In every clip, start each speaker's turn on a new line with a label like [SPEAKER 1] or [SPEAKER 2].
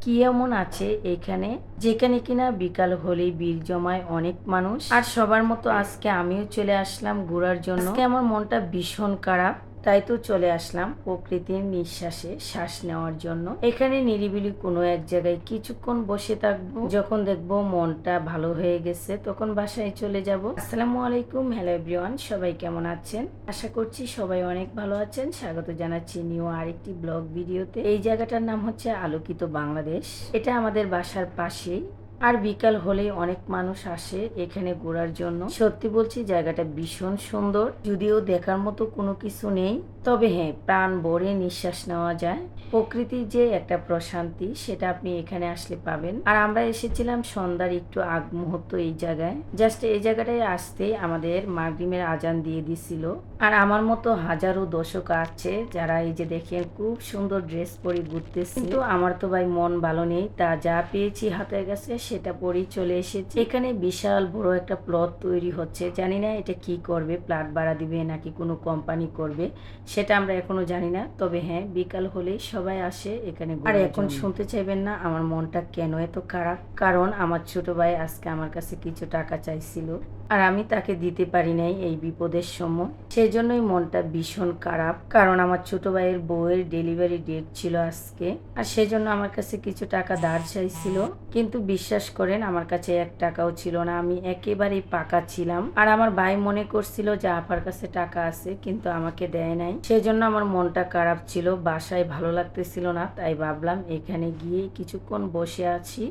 [SPEAKER 1] কি এমন আছে এখানে? যেখানে কিনা বিকাল হলেই বীর জমায় অনেক মানুষ। আর সবার মতো আজকে আমিও চলে আসলাম ঘোরার জন্য। আমার মনটা ভীষণ খারাপ। তাই তো চলে আসলাম প্রকৃতির নিঃশ্বাসে শ্বাস নেওয়ার জন্য। এখানে নিরিবিলি কোনো এক জায়গায় কিছুক্ষণ বসে থাকব। যখন দেখব মনটা ভালো হয়ে গেছে, তখন বাসায় চলে যাব। আসসালামু আলাইকুম, হ্যালো এভরিওয়ান, সবাই কেমন আছেন? আশা করছি সবাই অনেক ভালো আছেন। স্বাগত জানাচ্ছি নিউ আরেকটি ব্লগ ভিডিওতে। এই জায়গাটার নাম হচ্ছে আলোকিত বাংলাদেশ। এটা আমাদের বাসার পাশেই। আর বিকাল হলেই অনেক মানুষ আসে এখানে ঘোরার জন্য। সত্যি বলছি, জায়গাটা ভীষণ সুন্দর। যদিও দেখার মতো কোনো কিছু নেই, তবে হ্যাঁ প্রাণ ভরে নিঃশ্বাস নেওয়া যায়। প্রকৃতির যে একটা প্রশান্তি, সেটা আপনি এখানে আসলে পাবেন। আর আমরা এসেছিলাম সন্ধ্যার একটু আগ মুহূর্ত এই জায়গায়। জাস্ট এই জায়গাটায় আসতে আমাদের মাগরিমের আজান দিয়ে দিছিল। আর আমার মতো হাজারো দর্শক আছে যারা এই যে দেখেন খুব সুন্দর ড্রেস পরে ঘুরতেছে। কিন্তু আমার তো ভাই মন ভালো নেই, তা যা পেয়েছি হাতের কাছে সেটা পরেই চলে এসেছে। এখানে বিশাল বড় একটা প্লট তৈরি হচ্ছে। জানি না এটা কি করবে প্লাট ভাড়া দিবে নাকি কোনো কোম্পানি করবে সেটা আমরা এখনও জানি না। তবে হ্যাঁ বিকাল হলেই সবাই আসে এখানে আর এখন শুনতে চাইবেন না আমার মনটা কেন এত খারাপ। কারণ আমার ছোট ভাই আজকে আমার কাছে কিছু টাকা চাইছিল। আর আমি তাকে দিতে পারি নাই এই বিপদের সময়। সেই জন্যই মনটা ভীষণ খারাপ, কারণ আমার ছোট ভাইয়ের বউয়ের ডেলিভারি ডেট ছিল আজকে, আর সেজন্য আমার কাছে কিছু টাকা ধার চাইছিল। কিন্তু বিশ্বাস করেন, আমার কাছে এক টাকাও ছিল না। আমি একেবারেই পাকা ছিলাম। আর আমার ভাই মনে করছিল যে আপার কাছে টাকা আছে, কিন্তু আমাকে দেয় নাই। সেজন্য আমার মনটা খারাপ ছিল, বাসায় ভালো লাগতেছিল না। তাই ভাবলাম, এখানে গিয়ে কিছুক্ষণ বসে আছি।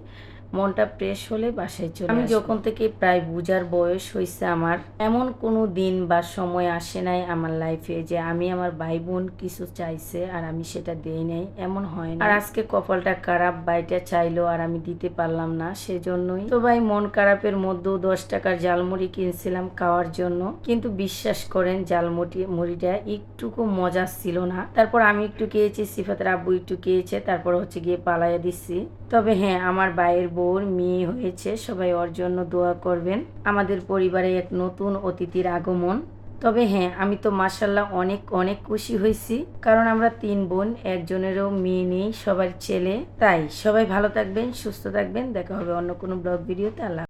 [SPEAKER 1] মনটা ফ্রেশ হলে বাসায় চলে আমি যখন থেকে প্রায় বুঝার বয়স হয়েছে আমার এমন কোনো দিন বা সময় আসে নাই আমার লাইফে যে আমি আমার ভাই বোন কিছু চাইছে আর আমি সেটা দেই নাই এমন হয় না আর আজকে কপালটা খারাপ বাইটা চাইলো আর আমি দিতে পারলাম না সেজন্যই তো ভাই মন খারাপের মধ্যেও দশ টাকার জালমুড়ি কিনছিলাম খাওয়ার জন্য। কিন্তু বিশ্বাস করেন জালমুড়ি মুড়িটা একটুকু মজা ছিল না। তারপর আমি একটু খেয়েছি সিফাতের আব্বু একটু খেয়েছে তারপর হচ্ছে গিয়ে পালাইয়া দিচ্ছি। তবে হ্যাঁ আমার ভাইয়ের বউর মেয়ে হয়েছে, সবাই ওর জন্য দোয়া করবেন। আমাদের পরিবারে এক নতুন অতিথির আগমন। তবে হ্যাঁ আমি তো মাসাল্লাহ অনেক অনেক খুশি হয়েছি। কারণ আমরা তিন বোন, একজনেরও মেয়ে নেই, সবার ছেলে। তাই সবাই ভালো থাকবেন, সুস্থ থাকবেন। দেখা হবে অন্য কোনো ব্লগ ভিডিওতে। আল্লাহ